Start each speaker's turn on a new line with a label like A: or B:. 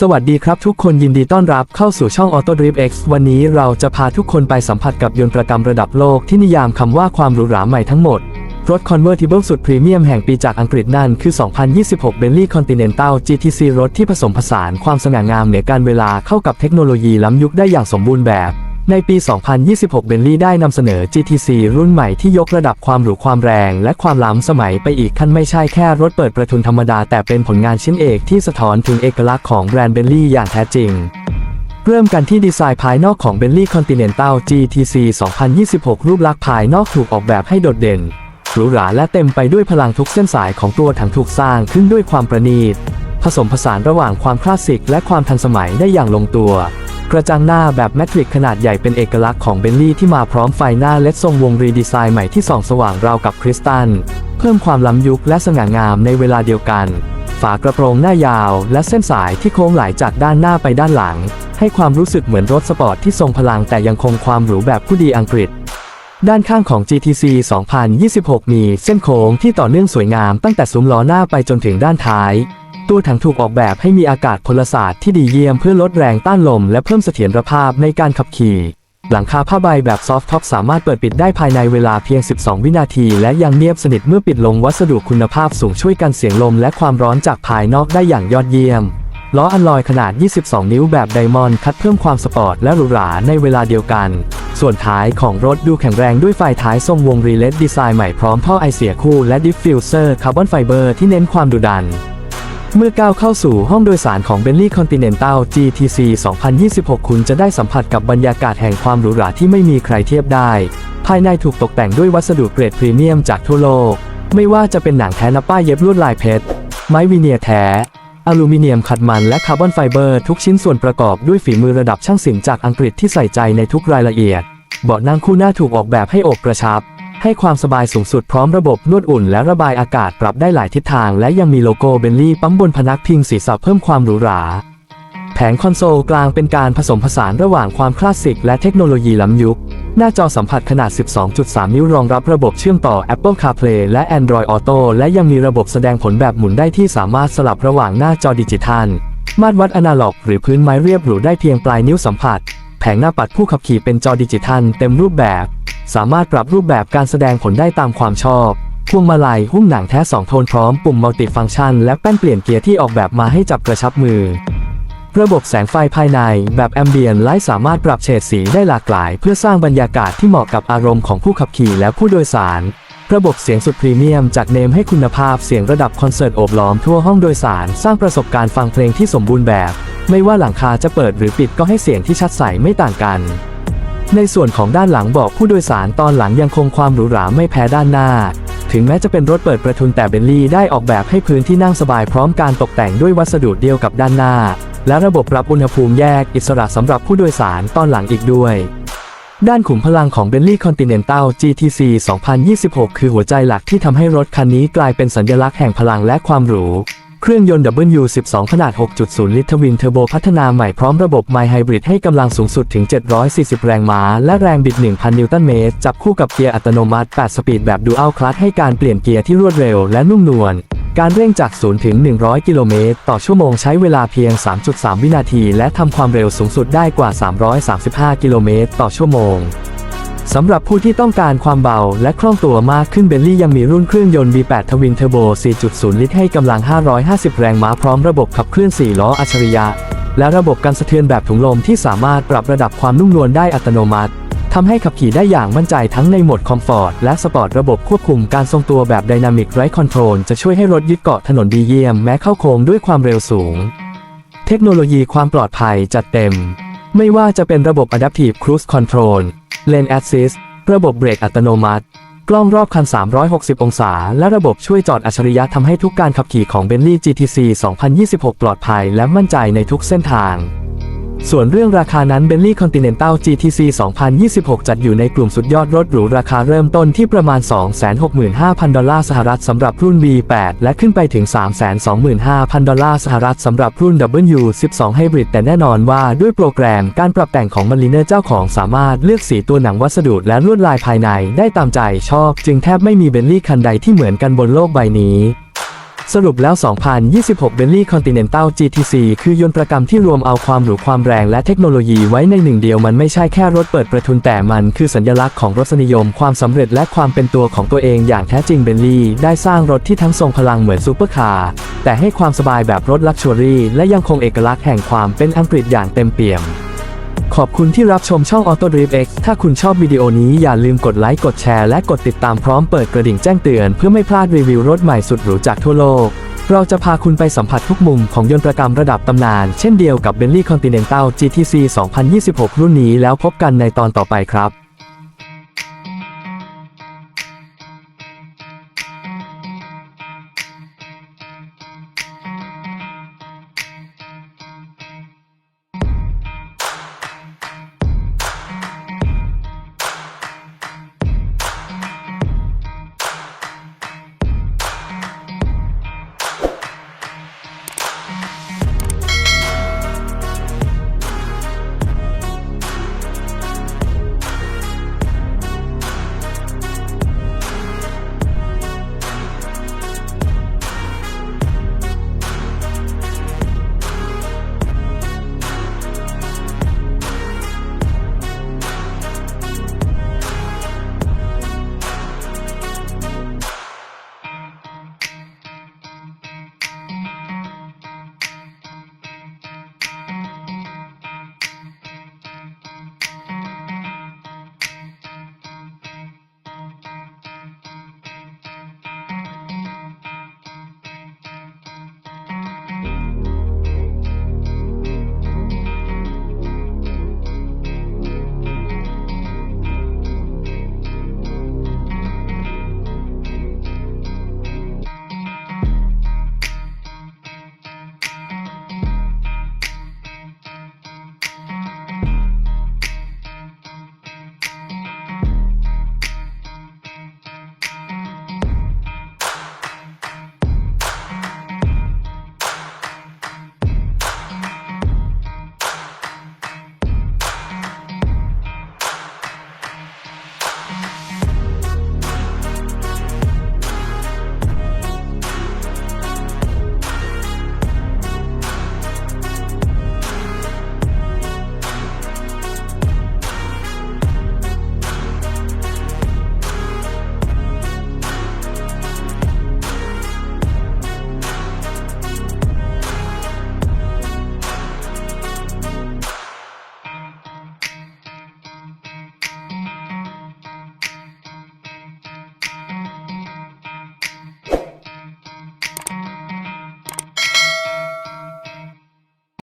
A: สวัสดีครับทุกคนยินดีต้อนรับเข้าสู่ช่อง Auto Drift X วันนี้เราจะพาทุกคนไปสัมผัสกับยนต์ประกรรมระดับโลกที่นิยามคำว่าความหรูหราใหม่ทั้งหมด รถ Convertible สุดพรีเมียมแห่งปีจากอังกฤษนั่นคือ 2026 Bentley Continental GTC รถที่ผสมผสานความสง่างามเหนือการเวลาเข้ากับเทคโนโลยีล้ำยุคได้อย่างสมบูรณ์แบบ ในปี 2026 Bentley ได้นำเสนอ GTC รุ่นใหม่ที่ยกระดับความหรูความแรง และความล้ำสมัยไปอีกขั้นไม่ใช่แค่รถเปิดประทุนธรรมดา แต่เป็นผลงานชิ้นเอกที่สะท้อนถึงเอกลักษณ์ของแบรนด์ Bentley อย่างแท้จริง เริ่มกันที่ดีไซน์ภายนอกของ Bentley Continental GTC 2026 รูปลักษณ์ภายนอกถูกออกแบบให้โดดเด่นหรูหราและเต็มไปด้วยพลังทุกเส้นสายของตัวถังถูกสร้างขึ้นด้วยความประณีต ผสมผสานระหว่างความคลาสสิกและความทันสมัยได้อย่างลงตัว กระจังหน้าแบบแมทริกขนาดใหญ่เป็นเอกลักษณ์ของเบลลี่ที่มาพร้อมไฟหน้าเลดทรงวงรีดีไซน์ใหม่ที่ส่องสว่างราวกับคริสตัล เพิ่มความล้ำยุคและสง่างามในเวลาเดียวกัน ฝากระโปรงหน้ายาว และเส้นสายที่โค้งไหลจากด้านหน้าไปด้านหลัง ให้ความรู้สึกเหมือนรถสปอร์ตที่ทรงพลังแต่ยังคงความหรูแบบผู้ดีอังกฤษด้านข้างของ GTC 2026 มีเส้นโค้งที่ต่อเนื่องสวยงามตั้งแต่ซุ้มล้อหน้าไปจนถึงด้านท้าย ตัวถังถูกออกแบบให้มีอากาศพลศาสตร์ที่ดีเยี่ยมเพื่อลดแรงต้านลมและเพิ่มเสถียรภาพในการขับขี่ หลังคาผ้าใบแบบซอฟท็อปสามารถเปิดปิดได้ภายในเวลาเพียง 12 วินาที และยังเนียบสนิทเมื่อปิดลงวัสดุคุณภาพสูงช่วยกันเสียงลมและความร้อนจากภายนอกได้อย่างยอดเยี่ยมล้ออัลลอยขนาด 22 นิ้วแบบไดมอนด์คัดเพิ่มความสปอร์ตและหรูหราในเวลาเดียวกัน ส่วนท้ายของรถดูแข็งแรงด้วยไฟท้ายทรงวงรีเลทดีไซน์ใหม่พร้อมท่อไอเสียคู่และดิฟฟิวเซอร์คาร์บอนไฟเบอร์ที่เน้นความดุดัน เมื่อก้าวเข้าสู่ห้องโดยสารของ Bentley Continental GTC 2026 คุณจะได้สัมผัสกับบรรยากาศแห่งความหรูหราที่ไม่มีใครเทียบได้ ภายในถูกตกแต่งด้วยวัสดุเกรดพรีเมียมจากทั่วโลก ไม่ว่าจะเป็นหนังแท้นับป้ายเย็บลวดลายเพชร ไม้วีเนียร์แท้ อลูมิเนียมขัดมันและคาร์บอนไฟเบอร์ทุกชิ้นส่วนประกอบด้วยฝีมือระดับช่างศิลป์จากอังกฤษที่ใส่ใจในทุกรายละเอียด เบาะนั่งคู่หน้าถูกออกแบบให้อกกระชับ ให้ความสบายสูงสุดพร้อมระบบนวดอุ่นและระบายอากาศปรับได้หลายทิศทาง และยังมีโลโก้เบนลี่ปั๊มบนพนักพิงศีรษะเพิ่มความหรูหรา แผงคอนโซลกลางเป็นการผสมผสานระหว่างความคลาสสิกและเทคโนโลยีล้ำยุค หน้าจอสัมผัสขนาด 12.3 นิ้วรองรับระบบเชื่อมต่อ Apple CarPlay และ Android Auto และยังมีระบบแสดงผลแบบหมุนได้ที่สามารถสลับระหว่างหน้าจอดิจิทัล มาตรวัดอนาล็อก หรือพื้นไม้เรียบหรูได้เพียงปลายนิ้วสัมผัส แผงหน้าปัดผู้ขับขี่เป็นจอดิจิทัลเต็มรูปแบบ สามารถปรับรูปแบบการแสดงผลได้ตามความชอบพวงมาลัยหุ้มหนังแท้สองโทนพร้อมปุ่มมัลติฟังก์ชัน และแป้นเปลี่ยนเกียร์ที่ออกแบบมาให้จับกระชับมือ ระบบแสงไฟภายในแบบแอมเบียนไลท์สามารถปรับเฉดสีได้หลากหลาย เพื่อสร้างบรรยากาศที่เหมาะกับอารมณ์ของผู้ขับขี่และผู้โดยสาร ระบบเสียงสุดพรีเมียมจากเนมให้คุณภาพเสียงระดับคอนเสิร์ตโอบล้อมทั่วห้องโดยสาร สร้างประสบการณ์ฟังเพลงที่สมบูรณ์แบบ ไม่ว่าหลังคาจะเปิดหรือปิดก็ให้เสียงที่ชัดใสไม่ต่างกัน ในส่วนของด้านหลังบาะผู้โดยสารตอนหลังยังคงความหรูหราไม่แพ้ด้านหน้า ถึงแม้จะเป็นรถเปิดประทุนแต่เบนลี่ได้ออกแบบให้พื้นที่นั่งสบายพร้อมการตกแต่งด้วยวัสดุเดียวกับด้านหน้า และระบบปรับอุณหภูมิแยกอิสระสำหรับผู้โดยสารตอนหลังอีกด้วยด้านขุมพลังของ Bentley Continental GTC 2026 คือหัวใจหลักที่ทำให้รถคันนี้กลายเป็นสัญลักษณ์แห่งพลังและความหรู เครื่องยนต์ W12 ขนาด 6.0 ลิตรทวินเทอร์โบพัฒนาใหม่พร้อมระบบ My Hybrid ให้กำลังสูงสุดถึง 740 แรงม้า และแรงบิด 1,000 นิวตันเมตร จับคู่กับเกียร์อัตโนมัติ 8 สปีดแบบ Dual Clutch ให้การเปลี่ยนเกียร์ที่รวดเร็วและนุ่มนวลการเร่งจาก 0 ถึง 100 กิโลเมตร ต่อชั่วโมงใช้เวลาเพียง 3.3 วินาที และทำความเร็วสูงสุดได้กว่า 335 กิโลเมตร ต่อชั่วโมง สำหรับผู้ที่ต้องการความเบาและคล่องตัวมากขึ้นเบลลี่ยังมีรุ่นเครื่องยนต์ V8 ทวินเทอร์โบ 4.0 ลิตรให้กำลัง 550 แรงม้าพร้อมระบบขับเคลื่อน 4 ล้ออัจฉริยะ และระบบกันสะเทือนแบบถุงลมที่สามารถปรับระดับความนุ่มนวลได้อัตโนมัติทำให้ขับขี่ได้อย่างมั่นใจทั้งในโหมดคอมฟอร์ตและสปอร์ตระบบควบคุมการทรงตัวแบบ Dynamic Ride Control จะช่วยให้รถยึดเกาะถนนดีเยี่ยมแม้เข้าโค้งด้วยความเร็วสูง เทคโนโลยีความปลอดภัยจัดเต็ม ไม่ว่าจะเป็นระบบ Adaptive Cruise Control Lane Assist ระบบเบรกอัตโนมัติ กล้องรอบคัน 360 องศา และระบบช่วยจอดอัจฉริยะทำให้ทุกการขับขี่ของ Bentley GTC 2026 ปลอดภัยและมั่นใจในทุกเส้นทาง ส่วนเรื่องราคานั้น Bentley Continental GTC 2026 จัดอยู่ในกลุ่มสุดยอดรถหรูราคาเริ่มต้นที่ประมาณ 265,000 ดอลลาร์สหรัฐสำหรับรุ่น V8 และขึ้นไปถึง 325,000 ดอลลาร์สหรัฐสำหรับรุ่น W12 Hybrid แต่แน่นอนว่าด้วยโปรแกรมการปรับแต่งของ Mariner เจ้าของสามารถเลือกสีตัวหนังวัสดุและลวดลายภายในได้ตามใจชอบ จึงแทบไม่มี Bentley คันใดที่เหมือนกันบนโลกใบนี้ สรุปแล้ว 2026 Bentley Continental GTC คือยนต์ประกรรมที่รวมเอาความหรูความแรงและเทคโนโลยีไว้ในหนึ่งเดียวมันไม่ใช่แค่รถเปิดประทุนแต่มันคือสัญลักษณ์ของรสนิยม ความสำเร็จและความเป็นตัวของตัวเองอย่างแท้จริง Bentley ได้สร้างรถที่ทั้งทรงพลังเหมือนซูเปอร์คาร์แต่ให้ความสบายแบบรถลักชัวรี่และยังคงเอกลักษณ์แห่งความเป็นอังกฤษอย่างเต็มเปี่ยม ขอบคุณที่รับชมช่อง Auto Drift X ถ้าคุณชอบวิดีโอนี้อย่าลืมกดไลค์ กดแชร์ และกดติดตามพร้อมเปิดกระดิ่งแจ้งเตือนเพื่อไม่พลาดรีวิวรถใหม่สุดหรูจากทั่วโลก เราจะพาคุณไปสัมผัสทุกมุมของยนต์ประกรรมระดับตำนาน เช่นเดียวกับ Bentley Continental GTC 2026 รุ่นนี้แล้วพบกันในตอนต่อไปครับ